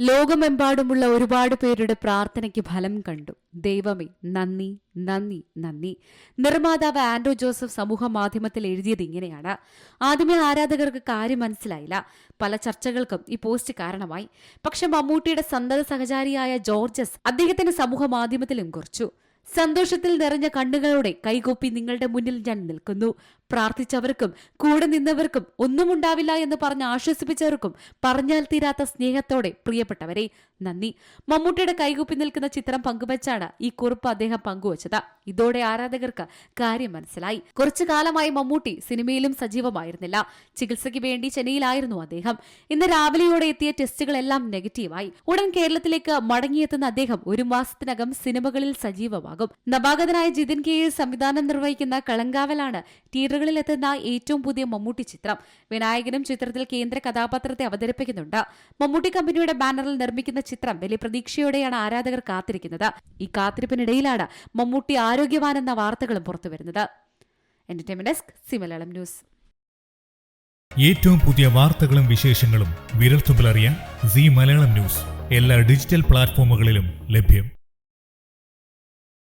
ലോകമെമ്പാടുമുള്ള ഒരുപാട് പേരുടെ പ്രാർത്ഥനയ്ക്ക് ഫലം കണ്ടു. ദൈവമേ നന്ദി നന്ദി നന്ദി. നിർമ്മാതാവ് ആൻഡ്രോ ജോസഫ് സമൂഹ മാധ്യമത്തിൽ എഴുതിയത് ഇങ്ങനെയാണ്. ആദ്യമേ ആരാധകർക്ക് കാര്യം മനസ്സിലായില്ല. പല ചർച്ചകൾക്കും ഈ പോസ്റ്റ് കാരണമായി. പക്ഷെ മമ്മൂട്ടിയുടെ സന്തത സഹചാരിയായ ജോർജസ് അദ്ദേഹത്തിന്റെ സമൂഹ മാധ്യമത്തിലും കുറിച്ചു. സന്തോഷത്തിൽ നിറഞ്ഞ കണ്ണുകളോടെ കൈകൂപ്പി നിങ്ങളുടെ മുന്നിൽ ഞാൻ നിൽക്കുന്നു. പ്രാർത്ഥിച്ചവർക്കും കൂടെ നിന്നവർക്കും ഒന്നുമുണ്ടാവില്ല എന്ന് പറഞ്ഞ് ആശ്വസിപ്പിച്ചവർക്കും പറഞ്ഞാൽ തീരാത്ത സ്നേഹത്തോടെ പ്രിയപ്പെട്ടവരെ നന്ദി. മമ്മൂട്ടിയുടെ കൈകൂപ്പി നിൽക്കുന്ന ചിത്രം പങ്കുവച്ചാണ് ഈ കുറിപ്പ് അദ്ദേഹം പങ്കുവച്ചത്. ഇതോടെ ആരാധകർക്ക് കാര്യം മനസ്സിലായി. കുറച്ചു കാലമായി മമ്മൂട്ടി സിനിമയിലും സജീവമായിരുന്നില്ല. ചികിത്സയ്ക്ക് വേണ്ടി ചെന്നൈയിലായിരുന്നു അദ്ദേഹം. ഇന്ന് രാവിലെയോടെ എത്തിയ ടെസ്റ്റുകളെല്ലാം നെഗറ്റീവായി. ഉടൻ കേരളത്തിലേക്ക് മടങ്ങിയെത്തുന്ന അദ്ദേഹം ഒരു മാസത്തിനകം സിനിമകളിൽ സജീവമാകും. നവാഗതനായ ജിതിൻ കെ സംവിധാനം നിർവഹിക്കുന്ന കളങ്കാവലാണ് തിയേറ്ററുകളിൽ എത്തുന്ന ഏറ്റവും പുതിയ മമ്മൂട്ടി ചിത്രം. വിനായകനും ചിത്രത്തിൽ കേന്ദ്ര കഥാപാത്രത്തെ അവതരിപ്പിക്കുന്നുണ്ട്. മമ്മൂട്ടി കമ്പനിയുടെ ബാനറിൽ നിർമ്മിക്കുന്ന ചിത്രം വലിയ പ്രതീക്ഷയോടെയാണ് ആരാധകർ കാത്തിരിക്കുന്നത്. ഈ കാത്തിരിപ്പിനിടയിലാണ് മമ്മൂട്ടി ആരോഗ്യവാനെന്ന വാർത്തകളും പുറത്തുവരുന്നത്. സിമലയാളം ന്യൂസ്. ഏറ്റവും പുതിയ വാർത്തകളും വിശേഷങ്ങളും വിരൽത്തുമ്പിലറിയാൻ സി മലയാളം ന്യൂസ്. എല്ലാ ഡിജിറ്റൽ പ്ലാറ്റ്ഫോമുകളിലും ലഭ്യം.